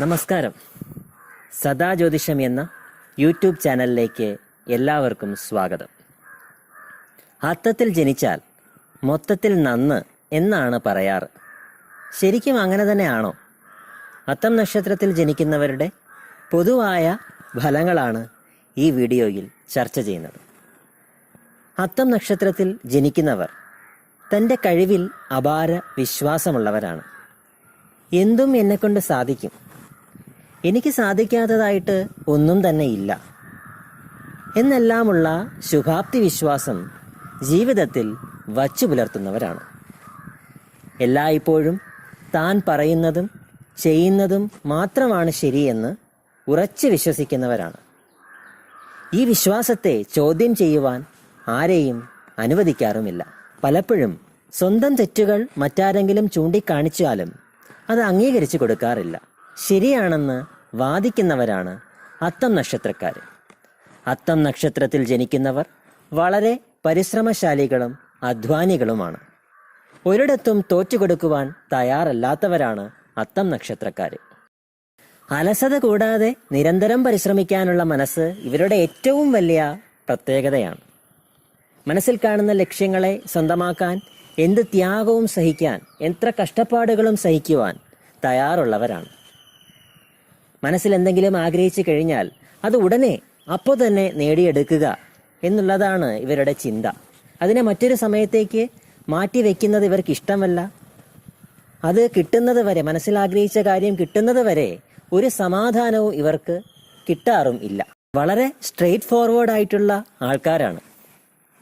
നമസ്കാരം. സദാ ജ്യോതിഷം എന്ന യൂട്യൂബ് ചാനലിലേക്ക് എല്ലാവർക്കും സ്വാഗതം. അത്തത്തിൽ ജനിച്ചാൽ മൊത്തത്തിൽ നന്ന് എന്നാണ് പറയാറ്. ശരിക്കും അങ്ങനെ തന്നെയാണോ? അത്തം നക്ഷത്രത്തിൽ ജനിക്കുന്നവരുടെ പൊതുവായ ഫലങ്ങളാണ് ഈ വീഡിയോയിൽ ചർച്ച ചെയ്യുന്നത്. അത്തം നക്ഷത്രത്തിൽ ജനിക്കുന്നവർ തന്റെ കഴിവിൽ അപാര വിശ്വാസമുള്ളവരാണ്. എന്തും എന്നെക്കൊണ്ട് സാധിക്കും. എനിക്ക് സാധിക്കാത്തതായിട്ട് ഒന്നും തന്നെ ഇല്ല. എന്നെല്ലാമുള്ള ശുഭാപ്തി വിശ്വാസം ജീവിതത്തിൽ വച്ചു പുലർത്തുന്നവരാണ്. എല്ലായ്പ്പോഴും താൻ പറയുന്നതും ചെയ്യുന്നതും മാത്രമാണ് ശരിയെന്ന് ഉറച്ചു വിശ്വസിക്കുന്നവരാണ്. ഈ വിശ്വാസത്തെ ചോദ്യം ചെയ്യുവാൻ ആരെയും അനുവദിക്കാറുമില്ല. പലപ്പോഴും സ്വന്തം തെറ്റുകൾ മറ്റാരെങ്കിലും ചൂണ്ടിക്കാണിച്ചാലും അത് അംഗീകരിച്ചു കൊടുക്കാറില്ല. ശരിയാണെന്ന് വാദിക്കുന്നവരാണ് അത്തം നക്ഷത്രക്കാർ അത്തം നക്ഷത്രത്തിൽ ജനിക്കുന്നവർ വളരെ പരിശ്രമശാലികളും അധ്വാനികളുമാണ്. ഒരിടത്തും തോറ്റുകൊടുക്കുവാൻ തയ്യാറല്ലാത്തവരാണ് അത്തം നക്ഷത്രക്കാർ അലസത കൂടാതെ നിരന്തരം പരിശ്രമിക്കാനുള്ള മനസ്സ് ഇവരുടെ ഏറ്റവും വലിയ പ്രത്യേകതയാണ്. മനസ്സിൽ കാണുന്ന ലക്ഷ്യങ്ങളെ സ്വന്തമാക്കാൻ എന്ത് ത്യാഗവും സഹിക്കാൻ എത്ര കഷ്ടപ്പാടുകളും സഹിക്കുവാൻ തയ്യാറുള്ളവരാണ്. മനസ്സിൽ എന്തെങ്കിലും ആഗ്രഹിച്ചു കഴിഞ്ഞാൽ അത് ഉടനെ അപ്പോൾ തന്നെ നേടിയെടുക്കുക എന്നുള്ളതാണ് ഇവരുടെ ചിന്ത. അതിനെ മറ്റൊരു സമയത്തേക്ക് മാറ്റി വെക്കുന്നത് ഇവർക്ക് ഇഷ്ടമല്ല അത് കിട്ടുന്നത് വരെ മനസ്സിൽ ആഗ്രഹിച്ച കാര്യം കിട്ടുന്നത് വരെ ഒരു സമാധാനവും ഇവർക്ക് കിട്ടാറും ഇല്ല. വളരെ സ്ട്രെയിറ്റ് ഫോർവേഡ് ആയിട്ടുള്ള ആൾക്കാരാണ്.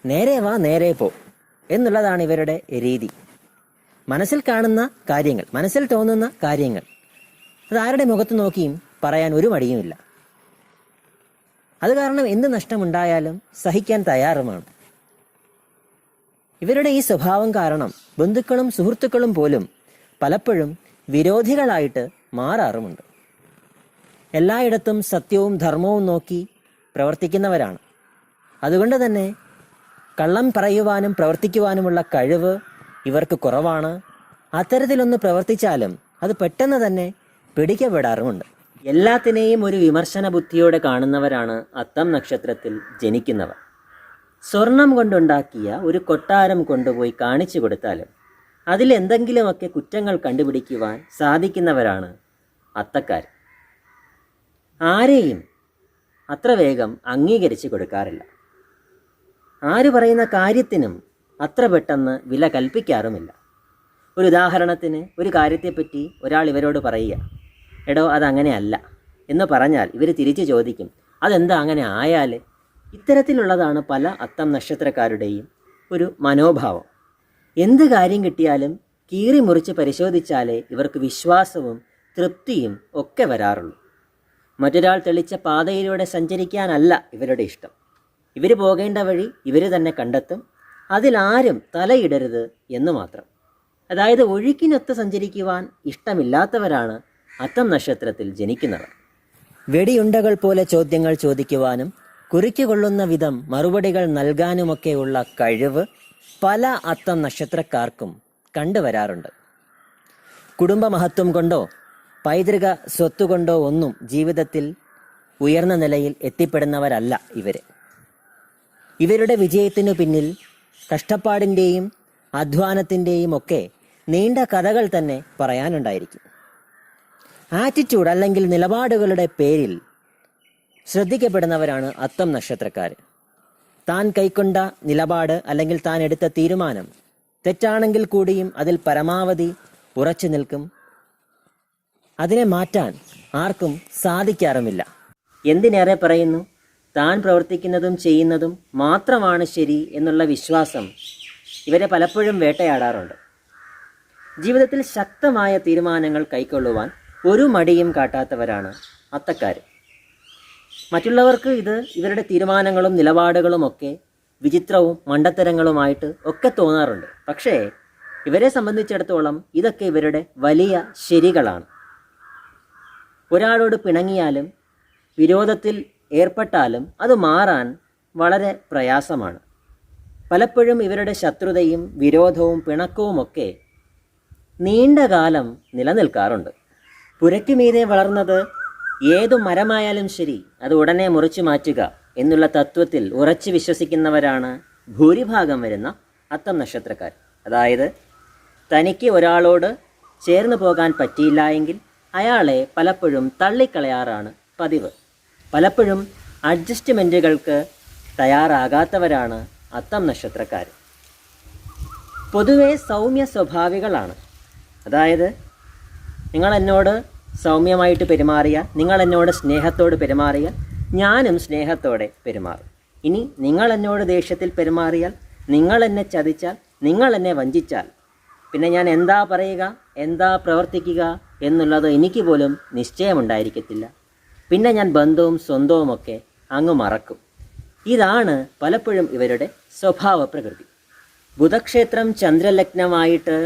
നേരെ വാ നേരെ പോ എന്നുള്ളതാണ് ഇവരുടെ രീതി. മനസ്സിൽ കാണുന്ന കാര്യങ്ങൾ മനസ്സിൽ തോന്നുന്ന കാര്യങ്ങൾ. അത് ആരുടെ മുഖത്ത് നോക്കിയും പറയാൻ ഒരു മടിയുമില്ല. അത് കാരണം എന്ത് നഷ്ടമുണ്ടായാലും സഹിക്കാൻ തയ്യാറുമാണ്. ഇവരുടെ ഈ സ്വഭാവം കാരണം ബന്ധുക്കളും സുഹൃത്തുക്കളും പോലും പലപ്പോഴും വിരോധികളായിട്ട് മാറാറുമുണ്ട്. എല്ലായിടത്തും സത്യവും ധർമ്മവും നോക്കി പ്രവർത്തിക്കുന്നവരാണ്. അതുകൊണ്ട് തന്നെ കള്ളം പറയുവാനും പ്രവർത്തിക്കുവാനുമുള്ള കഴിവ് ഇവർക്ക് കുറവാണ്. അത്തരത്തിലൊന്ന് പ്രവർത്തിച്ചാലും അത് പെട്ടെന്ന് തന്നെ പിടിക്കപ്പെടാറുമുണ്ട്. എല്ലാത്തിനെയും ഒരു വിമർശന ബുദ്ധിയോടെ കാണുന്നവരാണ് അത്തം നക്ഷത്രത്തിൽ ജനിക്കുന്നവർ. സ്വർണം കൊണ്ടുണ്ടാക്കിയ ഒരു കൊട്ടാരം കൊണ്ടുപോയി കാണിച്ചു കൊടുത്താലും അതിൽ എന്തെങ്കിലുമൊക്കെ കുറ്റങ്ങൾ കണ്ടുപിടിക്കുവാൻ സാധിക്കുന്നവരാണ് അത്തക്കാർ. ആരെയും അത്ര വേഗം അംഗീകരിച്ചു കൊടുക്കാറില്ല. ആര് പറയുന്ന കാര്യത്തിനും അത്ര പെട്ടെന്ന് വില കൽപ്പിക്കാറുമില്ല. ഒരു ഉദാഹരണത്തിന് ഒരു കാര്യത്തെപ്പറ്റി ഒരാൾ ഇവരോട് പറയുക എടോ അതങ്ങനെയല്ല. എന്ന് പറഞ്ഞാൽ ഇവർ തിരിച്ചു ചോദിക്കും അതെന്താ അങ്ങനെ ആയാൽ ഇത്തരത്തിലുള്ളതാണ് പല അത്തം നക്ഷത്രക്കാരുടെയും ഒരു മനോഭാവം. എന്ത് കാര്യം കിട്ടിയാലും കീറി മുറിച്ച് പരിശോധിച്ചാലേ ഇവർക്ക് വിശ്വാസവും തൃപ്തിയും ഒക്കെ വരാറുള്ളൂ. മറ്റൊരാൾ തെളിച്ച പാതയിലൂടെ സഞ്ചരിക്കാനല്ല ഇവരുടെ ഇഷ്ടം. ഇവർ പോകേണ്ട വഴി ഇവർ തന്നെ കണ്ടെത്തും അതിലാരും തലയിടരുത് എന്ന് മാത്രം. അതായത് ഒഴുക്കിനൊത്ത് സഞ്ചരിക്കുവാൻ ഇഷ്ടമില്ലാത്തവരാണ് അത്തം നക്ഷത്രത്തിൽ ജനിക്കുന്നവർ. വെടിയുണ്ടകൾ പോലെ ചോദ്യങ്ങൾ ചോദിക്കുവാനും കുറിക്കുകൊള്ളുന്ന വിധം മറുപടികൾ നൽകാനുമൊക്കെയുള്ള കഴിവ് പല അത്തം നക്ഷത്രക്കാർക്കും കണ്ടുവരാറുണ്ട്. കുടുംബമഹത്വം കൊണ്ടോ പൈതൃക സ്വത്തുകൊണ്ടോ ഒന്നും ജീവിതത്തിൽ ഉയർന്ന നിലയിൽ എത്തിപ്പെടുന്നവരല്ല ഇവർ. ഇവരുടെ വിജയത്തിനു പിന്നിൽ കഷ്ടപ്പാടിന്റെയും അധ്വാനത്തിന്റെയും ഒക്കെ നീണ്ട കഥകൾ തന്നെ പറയാനുണ്ടായിരിക്കും. ആറ്റിറ്റ്യൂഡ് അല്ലെങ്കിൽ നിലപാടുകളുടെ പേരിൽ ശ്രദ്ധിക്കപ്പെടുന്നവരാണ് അത്തം നക്ഷത്രക്കാർ. താൻ കൈക്കൊണ്ട നിലപാട് അല്ലെങ്കിൽ താൻ എടുത്ത തീരുമാനം തെറ്റാണെങ്കിൽ കൂടിയും അതിൽ പരമാവധി ഉറച്ചു നിൽക്കും. അതിനെ മാറ്റാൻ ആർക്കും സാധിക്കാറുമില്ല. എന്തിനേറെ പറയുന്നു? താൻ പ്രവർത്തിക്കുന്നതും ചെയ്യുന്നതും മാത്രമാണ് ശരി എന്നുള്ള വിശ്വാസം ഇവരെ പലപ്പോഴും വേട്ടയാടാറുണ്ട്. ജീവിതത്തിൽ ശക്തമായ തീരുമാനങ്ങൾ കൈക്കൊള്ളുവാൻ ഒരു മടിയും കാട്ടാത്തവരാണ് അത്തക്കാർ മറ്റുള്ളവർക്ക് ഇത് ഇവരുടെ തീരുമാനങ്ങളും നിലപാടുകളുമൊക്കെ വിചിത്രവും മണ്ടത്തരങ്ങളുമായിട്ട് ഒക്കെ തോന്നാറുണ്ട്. പക്ഷേ ഇവരെ സംബന്ധിച്ചിടത്തോളം ഇതൊക്കെ ഇവരുടെ വലിയ ശരികളാണ്. ഒരാളോട് പിണങ്ങിയാലും വിരോധത്തിൽ ഏർപ്പെട്ടാലും അത് മാറാൻ വളരെ പ്രയാസമാണ്. പലപ്പോഴും ഇവരുടെ ശത്രുതയും വിരോധവും പിണക്കവുമൊക്കെ നീണ്ട കാലം നിലനിൽക്കാറുണ്ട്. പുരയ്ക്കുമീതെ വളർന്നത് ഏതു മരമായാലും ശരി അത് ഉടനെ മുറിച്ചു മാറ്റുക എന്നുള്ള തത്വത്തിൽ ഉറച്ചു വിശ്വസിക്കുന്നവരാണ് ഭൂരിഭാഗം വരുന്ന അത്തം നക്ഷത്രക്കാർ. അതായത് തനിക്ക് ഒരാളോട് ചേർന്നു പോകാൻ പറ്റിയില്ല എങ്കിൽ അയാളെ പലപ്പോഴും തള്ളിക്കളയാറാണ് പതിവ്. പലപ്പോഴും അഡ്ജസ്റ്റ്മെന്റുകൾക്ക് തയ്യാറാകാത്തവരാണ് അത്തം നക്ഷത്രക്കാർ. പൊതുവെ സൗമ്യ സ്വഭാവികളാണ് അതായത് നിങ്ങൾ എന്നോട് സൗമ്യമായിട്ട് പെരുമാറിയ നിങ്ങൾ എന്നോട് സ്നേഹത്തോട് പെരുമാറിയ ഞാനും സ്നേഹത്തോടെ പെരുമാറും. ഇനി നിങ്ങൾ എന്നോട് ദേഷ്യത്തിൽ പെരുമാറിയാൽ നിങ്ങൾ എന്നെ ചതിച്ചാൽ നിങ്ങൾ എന്നെ വഞ്ചിച്ചാൽ പിന്നെ ഞാൻ എന്താ പറയുക എന്താ പ്രവർത്തിക്കുക എന്നുള്ളത് എനിക്ക് പോലും നിശ്ചയമുണ്ടായിരിക്കത്തില്ല. പിന്നെ ഞാൻ ബന്ധവും സ്വന്തവുമൊക്കെ അങ്ങ് മറക്കും. ഇതാണ് പലപ്പോഴും ഇവരുടെ സ്വഭാവ പ്രകൃതി. ബുധക്ഷേത്രം ചന്ദ്രലഗ്നമായിട്ട്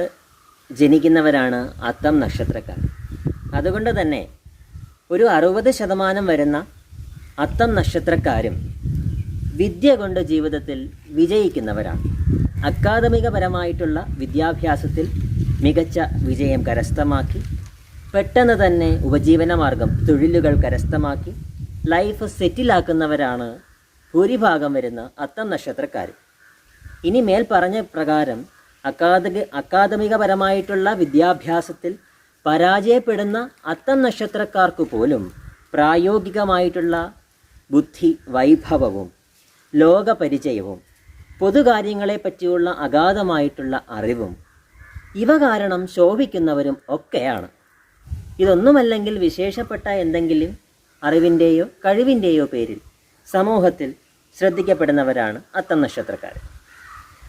ജനിക്കുന്നവരാണ് അത്തം നക്ഷത്രക്കാർ. അതുകൊണ്ട് തന്നെ ഒരു അറുപത് ശതമാനം വരുന്ന അത്തം നക്ഷത്രക്കാരും വിദ്യ കൊണ്ട് ജീവിതത്തിൽ വിജയിക്കുന്നവരാണ്. അക്കാദമികപരമായിട്ടുള്ള വിദ്യാഭ്യാസത്തിൽ മികച്ച വിജയം കരസ്ഥമാക്കി പെട്ടെന്ന് തന്നെ ഉപജീവനമാർഗം തൊഴിലുകൾ കരസ്ഥമാക്കി ലൈഫ് സെറ്റിലാക്കുന്നവരാണ് ഭൂരിഭാഗം വരുന്ന അത്തം നക്ഷത്രക്കാർ ഇനി മേൽ പറഞ്ഞ പ്രകാരം അക്കാദമി അക്കാദമികപരമായിട്ടുള്ള വിദ്യാഭ്യാസത്തിൽ പരാജയപ്പെടുന്ന അത്തം നക്ഷത്രക്കാർക്ക് പോലും പ്രായോഗികമായിട്ടുള്ള ബുദ്ധി വൈഭവവും ലോകപരിചയവും പൊതുകാര്യങ്ങളെപ്പറ്റിയുള്ള അഗാധമായിട്ടുള്ള അറിവും ഇവ കാരണം ശോഭിക്കുന്നവരും ഒക്കെയാണ്. ഇതൊന്നുമല്ലെങ്കിൽ വിശേഷപ്പെട്ട എന്തെങ്കിലും അറിവിന്റെയോ കഴിവിന്റെയോ പേരിൽ സമൂഹത്തിൽ ശ്രദ്ധിക്കപ്പെടുന്നവരാണ് അത്തം നക്ഷത്രക്കാർ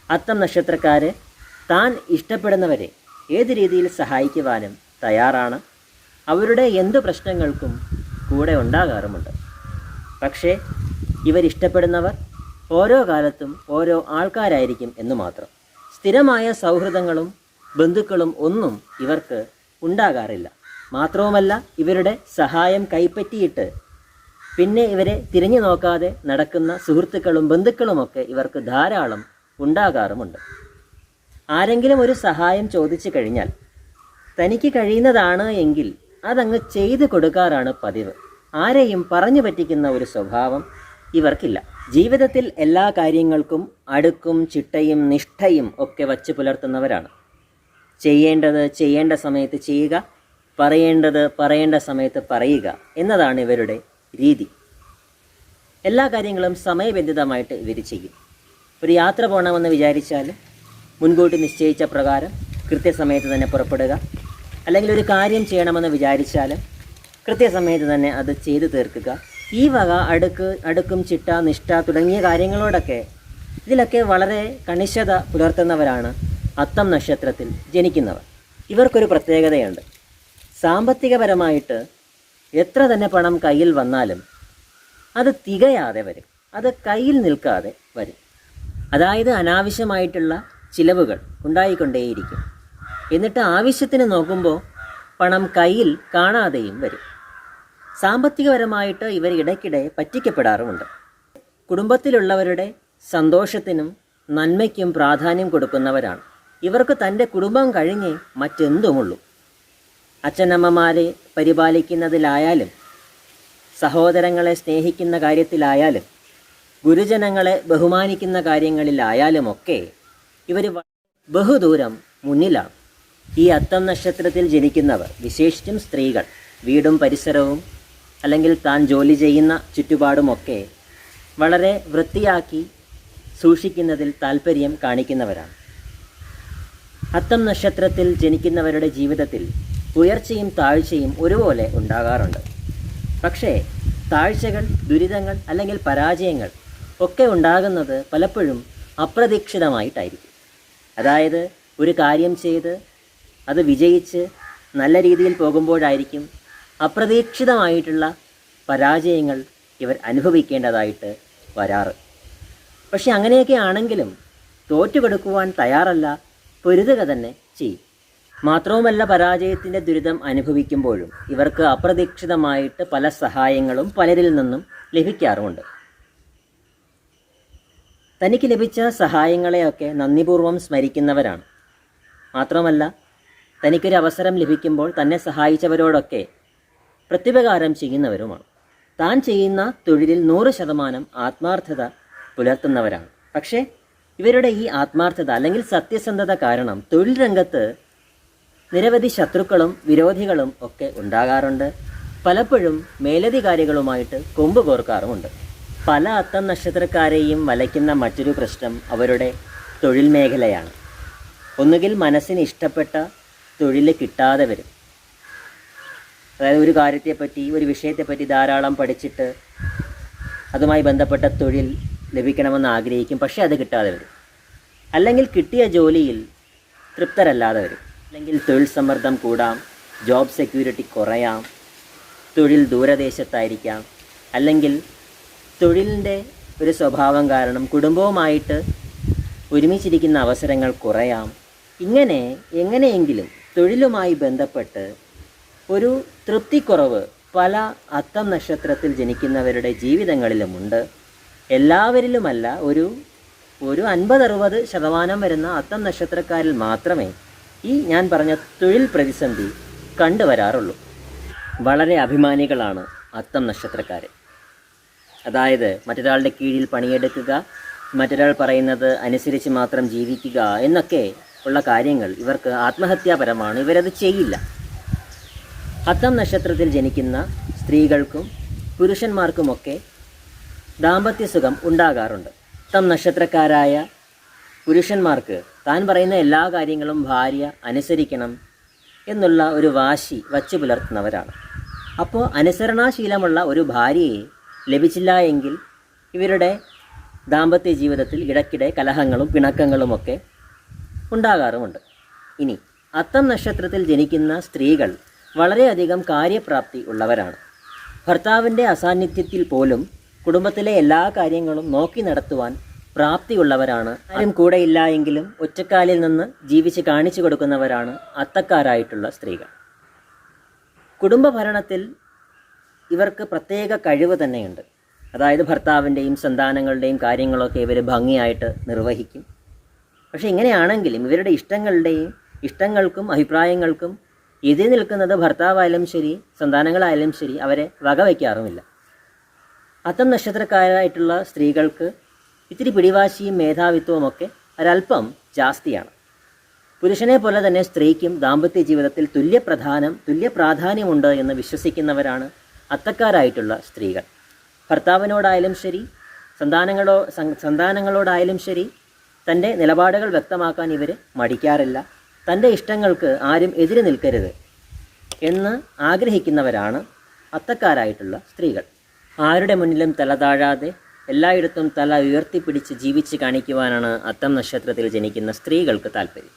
അത്തം നക്ഷത്രക്കാരെ താൻ ഇഷ്ടപ്പെടുന്നവരെ ഏത് രീതിയിൽ സഹായിക്കുവാനും തയ്യാറാണ്. അവരുടെ എന്ത് പ്രശ്നങ്ങൾക്കും കൂടെ ഉണ്ടാകാറുമുണ്ട്. പക്ഷേ ഇവരിഷ്ടപ്പെടുന്നവർ ഓരോ കാലത്തും ഓരോ ആൾക്കാരായിരിക്കും എന്ന് മാത്രം. സ്ഥിരമായ സൗഹൃദങ്ങളും ബന്ധുക്കളും ഒന്നും ഇവർക്ക് ഉണ്ടാകാറില്ല. മാത്രവുമല്ല ഇവരുടെ സഹായം കൈപ്പറ്റിയിട്ട് പിന്നെ ഇവരെ തിരിഞ്ഞു നോക്കാതെ നടക്കുന്ന സുഹൃത്തുക്കളും ബന്ധുക്കളുമൊക്കെ ഇവർക്ക് ധാരാളം ഉണ്ടാകാറുമുണ്ട്. ആരെങ്കിലും ഒരു സഹായം ചോദിച്ചു കഴിഞ്ഞാൽ തനിക്ക് കഴിയുന്നതാണ് എങ്കിൽ അതങ്ങ് ചെയ്തു കൊടുക്കാറാണ് പതിവ്. ആരെയും പറഞ്ഞു പറ്റിക്കുന്ന ഒരു സ്വഭാവം ഇവർക്കില്ല. ജീവിതത്തിൽ എല്ലാ കാര്യങ്ങൾക്കും അടുക്കും ചിട്ടയും നിഷ്ഠയും ഒക്കെ വച്ച് പുലർത്തുന്നവരാണ്. ചെയ്യേണ്ടത് ചെയ്യേണ്ട സമയത്ത് ചെയ്യുക പറയേണ്ടത് പറയേണ്ട സമയത്ത് പറയുക എന്നതാണ് ഇവരുടെ രീതി. എല്ലാ കാര്യങ്ങളും സമയബന്ധിതമായിട്ട് ഇവർ ചെയ്യും. ഒരു യാത്ര പോകണമെന്ന് വിചാരിച്ചാൽ മുൻകൂട്ടി നിശ്ചയിച്ച പ്രകാരം കൃത്യസമയത്ത് തന്നെ പുറപ്പെടുക. അല്ലെങ്കിൽ ഒരു കാര്യം ചെയ്യണമെന്ന് വിചാരിച്ചാൽ കൃത്യസമയത്ത് തന്നെ അത് ചെയ്തു തീർക്കുക. ഈ വക അടുക്ക് അടുക്കും ചിട്ട നിഷ്ഠ തുടങ്ങിയ കാര്യങ്ങളോടൊക്കെ ഇതിലൊക്കെ വളരെ കണിശത പുലർത്തുന്നവരാണ് അത്തം നക്ഷത്രത്തിൽ ജനിക്കുന്നവർ. ഇവർക്കൊരു പ്രത്യേകതയുണ്ട്. സാമ്പത്തികപരമായിട്ട് എത്ര തന്നെ പണം കയ്യിൽ വന്നാലും അത് തികയാതെ വരും. അത് കയ്യിൽ നിൽക്കാതെ വരും. അതായത് അനാവശ്യമായിട്ടുള്ള ചിലവുകൾ ഉണ്ടായിക്കൊണ്ടേയിരിക്കും. എന്നിട്ട് ആവശ്യത്തിന് നോക്കുമ്പോൾ പണം കയ്യിൽ കാണാതെയും വരും. സാമ്പത്തികപരമായിട്ട് ഇവർ ഇടയ്ക്കിടെ പറ്റിക്കപ്പെടാറുമുണ്ട്. കുടുംബത്തിലുള്ളവരുടെ സന്തോഷത്തിനും നന്മയ്ക്കും പ്രാധാന്യം കൊടുക്കുന്നവരാണ്. ഇവർക്ക് തന്റെ കുടുംബം കഴിഞ്ഞ് മറ്റെന്തുമുള്ളൂ. അച്ഛനമ്മമാരെ പരിപാലിക്കുന്നതിലായാലും സഹോദരങ്ങളെ സ്നേഹിക്കുന്ന കാര്യത്തിലായാലും ഗുരുജനങ്ങളെ ബഹുമാനിക്കുന്ന കാര്യങ്ങളിലായാലുമൊക്കെ ഇവർ ബഹുദൂരം മുന്നിലാണ്. ഈ അത്തം നക്ഷത്രത്തിൽ ജനിക്കുന്നവർ വിശേഷിച്ചും സ്ത്രീകൾ വീടും പരിസരവും അല്ലെങ്കിൽ താൻ ജോലി ചെയ്യുന്ന ചുറ്റുപാടുമൊക്കെ വളരെ വൃത്തിയാക്കി സൂക്ഷിക്കുന്നതിൽ താല്പര്യം കാണിക്കുന്നവരാണ്. അത്തം നക്ഷത്രത്തിൽ ജനിക്കുന്നവരുടെ ജീവിതത്തിൽ ഉയർച്ചയും താഴ്ചയും ഒരുപോലെ ഉണ്ടാകാറുണ്ട്. പക്ഷേ താഴ്ചകൾ ദുരിതങ്ങൾ അല്ലെങ്കിൽ പരാജയങ്ങൾ ഒക്കെ ഉണ്ടാകുന്നത് പലപ്പോഴും അപ്രതീക്ഷിതമായിട്ടായിരിക്കും. അതായത് ഒരു കാര്യം ചെയ്ത് അത് വിജയിച്ച് നല്ല രീതിയിൽ പോകുമ്പോഴായിരിക്കും അപ്രതീക്ഷിതമായിട്ടുള്ള പരാജയങ്ങൾ ഇവർ അനുഭവിക്കേണ്ടതായിട്ട് വരാറ്. പക്ഷെ അങ്ങനെയൊക്കെ ആണെങ്കിലും തോറ്റുകൊടുക്കുവാൻ തയ്യാറല്ല പൊരുതുക തന്നെ ചെയ്യും. മാത്രവുമല്ല പരാജയത്തിന്റെ ദുരിതം അനുഭവിക്കുമ്പോഴും ഇവർക്ക് അപ്രതീക്ഷിതമായിട്ട് പല സഹായങ്ങളും പലരിൽ നിന്നും ലഭിക്കാറുമുണ്ട്. തനിക്ക് ലഭിച്ച സഹായങ്ങളെയൊക്കെ നന്ദിപൂർവം സ്മരിക്കുന്നവരാണ്. മാത്രമല്ല തനിക്കൊരു അവസരം ലഭിക്കുമ്പോൾ തന്നെ സഹായിച്ചവരോടൊക്കെ പ്രത്യുപകാരം ചെയ്യുന്നവരുമാണ്. താൻ ചെയ്യുന്ന തൊഴിലിൽ നൂറ് ശതമാനം ആത്മാർത്ഥത പുലർത്തുന്നവരാണ്. പക്ഷേ ഇവരുടെ ഈ ആത്മാർത്ഥത അല്ലെങ്കിൽ സത്യസന്ധത കാരണം തൊഴിൽ രംഗത്ത് നിരവധി ശത്രുക്കളും വിരോധികളും ഒക്കെ ഉണ്ടാകാറുണ്ട്. പലപ്പോഴും മേലധികാരികളുമായിട്ട് കൊമ്പ് കോർക്കാറുമുണ്ട്. പല അത്തം നക്ഷത്രക്കാരെയും വലയ്ക്കുന്ന മറ്റൊരു പ്രശ്നം അവരുടെ തൊഴിൽ മേഖലയാണ്. ഒന്നുകിൽ മനസ്സിന് ഇഷ്ടപ്പെട്ട തൊഴിൽ കിട്ടാതെ വരും. അതായത് ഒരു കാര്യത്തെപ്പറ്റി ഒരു വിഷയത്തെപ്പറ്റി ധാരാളം പഠിച്ചിട്ട് അതുമായി ബന്ധപ്പെട്ട തൊഴിൽ ലഭിക്കണമെന്ന് ആഗ്രഹിക്കും. പക്ഷേ അത് കിട്ടാതെ വരും. അല്ലെങ്കിൽ കിട്ടിയ ജോലിയിൽ തൃപ്തരല്ലാതെ വരും. അല്ലെങ്കിൽ തൊഴിൽ സമ്മർദ്ദം കൂടാം ജോബ് സെക്യൂരിറ്റി കുറയാം തൊഴിൽ ദൂരദേശത്തായിരിക്കാം. അല്ലെങ്കിൽ തൊഴിലിന്റെ ഒരു സ്വഭാവം കാരണം കുടുംബവുമായിട്ട് ഒരുമിച്ചിരിക്കുന്ന അവസരങ്ങൾ കുറയാം. ഇങ്ങനെ എങ്ങനെയെങ്കിലും തൊഴിലുമായി ബന്ധപ്പെട്ട് ഒരു തൃപ്തിക്കുറവ് പല അത്തം നക്ഷത്രത്തിൽ ജനിക്കുന്നവരുടെ ജീവിതങ്ങളിലുമുണ്ട്. എല്ലാവരിലുമല്ല ഒരു ഒരു അൻപത് അറുപത് ശതമാനം വരുന്ന അത്തം നക്ഷത്രക്കാരിൽ മാത്രമേ ഈ ഞാൻ പറഞ്ഞ തൊഴിൽ പ്രതിസന്ധി കണ്ടുവരാറുള്ളൂ. വളരെ അഭിമാനികളാണ് അത്തം നക്ഷത്രക്കാർ അതായത് മറ്റൊരാളുടെ കീഴിൽ പണിയെടുക്കുക മറ്റൊരാൾ പറയുന്നത് അനുസരിച്ച് മാത്രം ജീവിക്കുക എന്നൊക്കെ ഉള്ള കാര്യങ്ങൾ ഇവർക്ക് ആത്മഹത്യാപരമാണ്. ഇവരത് ചെയ്യില്ല. അത്തം നക്ഷത്രത്തിൽ ജനിക്കുന്ന സ്ത്രീകൾക്കും പുരുഷന്മാർക്കുമൊക്കെ ദാമ്പത്യ സുഖം ഉണ്ടാകാറുണ്ട്. അത്തം നക്ഷത്രക്കാരായ പുരുഷന്മാർക്ക് താൻ പറയുന്ന എല്ലാ കാര്യങ്ങളും ഭാര്യ അനുസരിക്കണം എന്നുള്ള ഒരു വാശി വച്ചു പുലർത്തുന്നവരാണ്. അപ്പോൾ അനുസരണാശീലമുള്ള ഒരു ഭാര്യയെ ലഭിച്ചില്ല എങ്കിൽ ഇവരുടെ ദാമ്പത്യ ജീവിതത്തിൽ ഇടയ്ക്കിടെ കലഹങ്ങളും പിണക്കങ്ങളുമൊക്കെ ഉണ്ടാകാറുമുണ്ട്. ഇനി അത്തം നക്ഷത്രത്തിൽ ജനിക്കുന്ന സ്ത്രീകൾ വളരെയധികം കാര്യപ്രാപ്തി ഉള്ളവരാണ്. ഭർത്താവിന്റെ അസാന്നിധ്യത്തിൽ പോലും കുടുംബത്തിലെ എല്ലാ കാര്യങ്ങളും നോക്കി നടത്തുവാൻ പ്രാപ്തിയുള്ളവരാണ് ആരും കൂടെയില്ല എങ്കിലും ഒറ്റക്കാലിൽ നിന്ന് ജീവിച്ച് കാണിച്ചു കൊടുക്കുന്നവരാണ് അത്തക്കാരായിട്ടുള്ള സ്ത്രീകൾ. കുടുംബ ഭരണത്തിൽ ഇവർക്ക് പ്രത്യേക കഴിവ് തന്നെയുണ്ട്. അതായത് ഭർത്താവിന്റെയും സന്താനങ്ങളുടെയും കാര്യങ്ങളൊക്കെ ഇവർ ഭംഗിയായിട്ട് നിർവഹിക്കും. പക്ഷേ ഇങ്ങനെയാണെങ്കിലും ഇവരുടെ ഇഷ്ടങ്ങളുടെയും ഇഷ്ടങ്ങൾക്കും അഭിപ്രായങ്ങൾക്കും എതിർ നിൽക്കുന്നത് ഭർത്താവായാലും ശരി സന്താനങ്ങളായാലും ശരി അവരെ വകവയ്ക്കാറുമില്ല. അത്തം നക്ഷത്രക്കാരായിട്ടുള്ള സ്ത്രീകൾക്ക് ഇത്തിരി പിടിവാശിയും മേധാവിത്വവും ഒക്കെ ഒരല്പം ജാസ്തിയാണ്. പുരുഷനെ പോലെ തന്നെ സ്ത്രീക്കും ദാമ്പത്യ ജീവിതത്തിൽ തുല്യപ്രധാനം തുല്യ പ്രാധാന്യമുണ്ട് എന്ന് വിശ്വസിക്കുന്നവരാണ് അത്തക്കാരായിട്ടുള്ള സ്ത്രീകൾ. ഭർത്താവിനോടായാലും ശരി സന്താനങ്ങളോ സന്താനങ്ങളോടായാലും ശരി തന്റെ നിലപാടുകൾ വ്യക്തമാക്കാൻ ഇവർ മടിക്കാറില്ല. തന്റെ ഇഷ്ടങ്ങൾക്ക് ആരും എതിര് നിൽക്കരുത് എന്ന് ആഗ്രഹിക്കുന്നവരാണ് അത്തക്കാരായിട്ടുള്ള സ്ത്രീകൾ. ആരുടെ മുന്നിലും തല താഴാതെ എല്ലായിടത്തും തല ഉയർത്തിപ്പിടിച്ച് ജീവിച്ച് കാണിക്കുവാനാണ് അത്തം നക്ഷത്രത്തിൽ ജനിക്കുന്ന സ്ത്രീകൾക്ക് താല്പര്യം.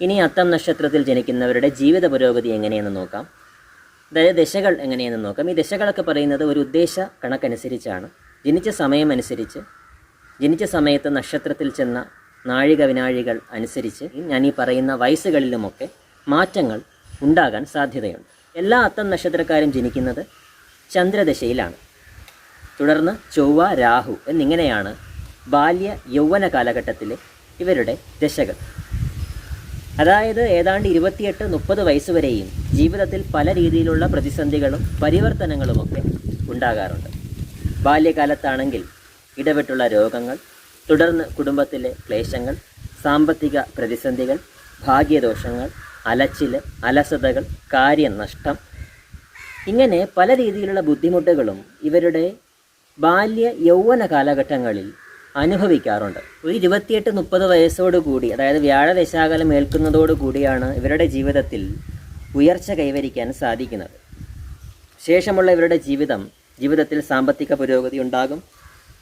ഇനി അത്തം നക്ഷത്രത്തിൽ ജനിക്കുന്നവരുടെ ജീവിത പുരോഗതി എങ്ങനെയെന്ന് നോക്കാം. അതായത് ദശകൾ എങ്ങനെയെന്ന് നോക്കാം. ഈ ദശകളൊക്കെ പറയുന്നത് ഒരു ഉദ്ദേശ കണക്കനുസരിച്ചാണ്. ജനിച്ച സമയമനുസരിച്ച് ജനിച്ച സമയത്ത് നക്ഷത്രത്തിൽ ചെന്ന നാഴിക വിനാഴികൾ അനുസരിച്ച് ഞാൻ ഈ പറയുന്ന വയസ്സുകളിലുമൊക്കെ മാറ്റങ്ങൾ ഉണ്ടാകാൻ സാധ്യതയുണ്ട്. എല്ലാ അത്തം നക്ഷത്രക്കാരും ജനിക്കുന്നത് ചന്ദ്രദശയിലാണ്. തുടർന്ന് ചൊവ്വ രാഹു എന്നിങ്ങനെയാണ് ബാല്യ യൗവന കാലഘട്ടത്തിലെ ഇവരുടെ ദശകൾ. അതായത് ഏതാണ്ട് ഇരുപത്തിയെട്ട് മുപ്പത് വയസ്സ് വരെയും ജീവിതത്തിൽ പല രീതിയിലുള്ള പ്രതിസന്ധികളും പരിവർത്തനങ്ങളുമൊക്കെ ഉണ്ടാകാറുണ്ട്. ബാല്യകാലത്താണെങ്കിൽ ഇടവിട്ടുള്ള രോഗങ്ങൾ തുടർന്ന് കുടുംബത്തിലെ ക്ലേശങ്ങൾ സാമ്പത്തിക പ്രതിസന്ധികൾ ഭാഗ്യദോഷങ്ങൾ അലച്ചിൽ അലസതകൾ കാര്യനഷ്ടം ഇങ്ങനെ പല രീതിയിലുള്ള ബുദ്ധിമുട്ടുകളും ഇവരുടെ ബാല്യ യൗവന കാലഘട്ടങ്ങളിൽ അനുഭവിക്കാറുണ്ട്. ഒരു ഇരുപത്തിയെട്ട് മുപ്പത് വയസ്സോടുകൂടി അതായത് വ്യാഴദശാകാലം ഏൽക്കുന്നതോടു കൂടിയാണ് ഇവരുടെ ജീവിതത്തിൽ ഉയർച്ച കൈവരിക്കാൻ സാധിക്കുന്നത്. ശേഷമുള്ള ഇവരുടെ ജീവിതം ജീവിതത്തിൽ സാമ്പത്തിക പുരോഗതി ഉണ്ടാകും.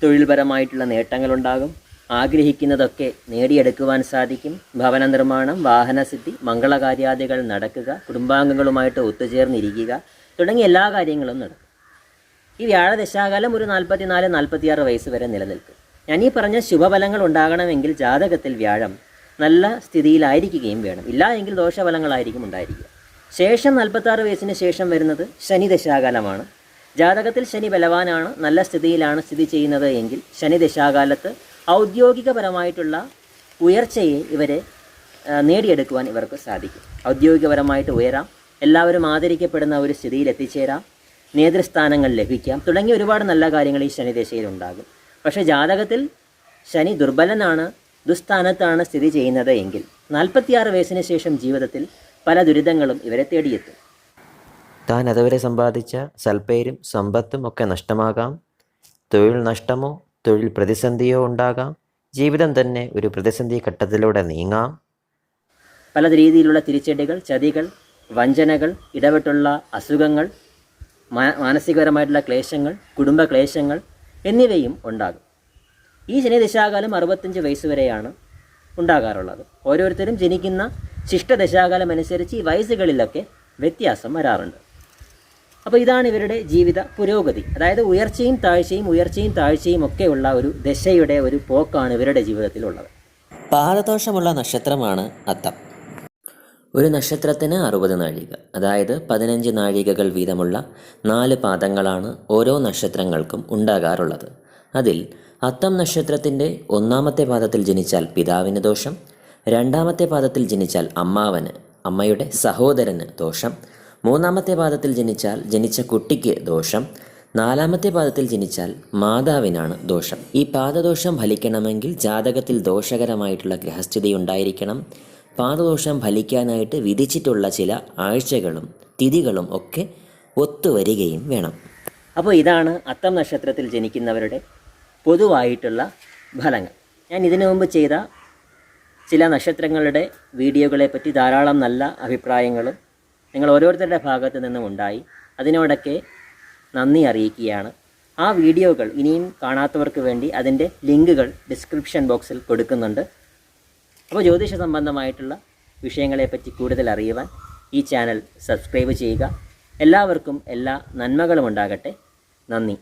തൊഴിൽപരമായിട്ടുള്ള നേട്ടങ്ങളുണ്ടാകും. ആഗ്രഹിക്കുന്നതൊക്കെ നേടിയെടുക്കുവാൻ സാധിക്കും. ഭവന നിർമ്മാണം വാഹനസിദ്ധി മംഗളകാര്യാദികൾ നടക്കുക കുടുംബാംഗങ്ങളുമായിട്ട് ഒത്തുചേർന്നിരിക്കുക തുടങ്ങിയ എല്ലാ കാര്യങ്ങളും നടക്കും. ഈ വ്യാഴദശാകാലം ഒരു നാൽപ്പത്തിനാല് നാൽപ്പത്തിയാറ് വയസ്സ് വരെ നിലനിൽക്കും. ഞാൻ ഈ പറഞ്ഞ ശുഭഫലങ്ങൾ ഉണ്ടാകണമെങ്കിൽ ജാതകത്തിൽ വ്യാഴം നല്ല സ്ഥിതിയിലായിരിക്കുകയും വേണം. ഇല്ല എങ്കിൽ ദോഷഫലങ്ങളായിരിക്കും ഉണ്ടായിരിക്കുക. ശേഷം നാൽപ്പത്താറ് വയസ്സിന് ശേഷം വരുന്നത് ശനി ദശാകാലമാണ്. ജാതകത്തിൽ ശനി ബലവാനാണ് നല്ല സ്ഥിതിയിലാണ് സ്ഥിതി ചെയ്യുന്നത് എങ്കിൽ ശനി ദശാകാലത്ത് ഔദ്യോഗികപരമായിട്ടുള്ള ഉയർച്ചയെ ഇവരെ നേടിയെടുക്കുവാൻ ഇവർക്ക് സാധിക്കും. ഔദ്യോഗികപരമായിട്ട് ഉയരാം എല്ലാവരും ആദരിക്കപ്പെടുന്ന ഒരു സ്ഥിതിയിൽ എത്തിച്ചേരാം നേതൃസ്ഥാനങ്ങൾ ലഭിക്കാം തുടങ്ങിയ ഒരുപാട് നല്ല കാര്യങ്ങൾ ഈ ശനിദശയിൽ ഉണ്ടാകും. പക്ഷേ ജാതകത്തിൽ ശനി ദുർബലനാണ് ദുസ്ഥാനത്താണ് സ്ഥിതി ചെയ്യുന്നത് എങ്കിൽ നാൽപ്പത്തിയാറ് വയസ്സിന് ശേഷം ജീവിതത്തിൽ പല ദുരിതങ്ങളും ഇവരെ തേടിയെത്തും. താൻ അതുവരെ സമ്പാദിച്ച സൽപ്പേരും സമ്പത്തും ഒക്കെ നഷ്ടമാകാം. തൊഴിൽ നഷ്ടമോ തൊഴിൽ പ്രതിസന്ധിയോ ഉണ്ടാകാം. ജീവിതം തന്നെ ഒരു പ്രതിസന്ധി ഘട്ടത്തിലൂടെ നീങ്ങാം. പല രീതിയിലുള്ള തിരിച്ചടികൾ ചതികൾ വഞ്ചനകൾ ഇടപെട്ടുള്ള അസുഖങ്ങൾ മാനസികപരമായിട്ടുള്ള ക്ലേശങ്ങൾ കുടുംബ ക്ലേശങ്ങൾ എന്നിവയും ഉണ്ടാകും. ഈ ശനി ദശാകാലം അറുപത്തഞ്ച് വയസ്സ് വരെയാണ് ഉണ്ടാകാറുള്ളത്. ഓരോരുത്തരും ജനിക്കുന്ന ശിഷ്ടദശാകാലം അനുസരിച്ച് ഈ വയസ്സുകളിലൊക്കെ വ്യത്യാസം വരാറുണ്ട്. അപ്പോൾ ഇതാണ് ഇവരുടെ ജീവിത പുരോഗതി. അതായത് ഉയർച്ചയും താഴ്ചയും ഉയർച്ചയും താഴ്ചയും ഒക്കെ ഉള്ള ഒരു ദശയുടെ ഒരു പോക്കാണ് ഇവരുടെ ജീവിതത്തിലുള്ളത്. പാദദോഷമുള്ള നക്ഷത്രമാണ് അത്തം. ഒരു നക്ഷത്രത്തിന് അറുപത് നാഴിക. അതായത് പതിനഞ്ച് നാഴികകൾ വീതമുള്ള നാല് പാദങ്ങളാണ് ഓരോ നക്ഷത്രങ്ങൾക്കും ഉണ്ടാകാറുള്ളത്. അതിൽ അത്തം നക്ഷത്രത്തിന്റെ ഒന്നാമത്തെ പാദത്തിൽ ജനിച്ചാൽ പിതാവിന് ദോഷം രണ്ടാമത്തെ പാദത്തിൽ ജനിച്ചാൽ അമ്മാവന് അമ്മയുടെ സഹോദരന് ദോഷം മൂന്നാമത്തെ പാദത്തിൽ ജനിച്ചാൽ ജനിച്ച കുട്ടിക്ക് ദോഷം. നാലാമത്തെ പാദത്തിൽ ജനിച്ചാൽ മാതാവിനാണ് ദോഷം. ഈ പാദദോഷം ഫലിക്കണമെങ്കിൽ ജാതകത്തിൽ ദോഷകരമായിട്ടുള്ള ഗ്രഹസ്ഥിതി ഉണ്ടായിരിക്കണം പാദദോഷം ഫലിക്കാനായിട്ട് വിധിച്ചിട്ടുള്ള ചില ആഴ്ചകളും തിഥികളും ഒക്കെ ഒത്തുവരികയും വേണം. അപ്പോൾ ഇതാണ് അത്തം നക്ഷത്രത്തിൽ ജനിക്കുന്നവരുടെ പൊതുവായിട്ടുള്ള ഫലങ്ങൾ. ഞാൻ ഇതിനു മുമ്പ് ചെയ്ത ചില നക്ഷത്രങ്ങളുടെ വീഡിയോകളെ പറ്റി ധാരാളം നല്ല അഭിപ്രായങ്ങളും നിങ്ങൾ ഓരോരുത്തരുടെ ഭാഗത്തു നിന്നും ഉണ്ടായി. അതിനോടൊക്കെ നന്ദി അറിയിക്കുകയാണ്. ആ വീഡിയോകൾ ഇനിയും കാണാത്തവർക്ക് വേണ്ടി അതിന്റെ ലിങ്കുകൾ ഡിസ്ക്രിപ്ഷൻ ബോക്സിൽ കൊടുക്കുന്നുണ്ട്. അപ്പോൾ ജ്യോതിഷ സംബന്ധമായിട്ടുള്ള വിഷയങ്ങളെപ്പറ്റി കൂടുതൽ അറിയുവാൻ ഈ ചാനൽ സബ്സ്ക്രൈബ് ചെയ്യുക. എല്ലാവർക്കും എല്ലാ നന്മകളും ഉണ്ടാകട്ടെ. നന്ദി.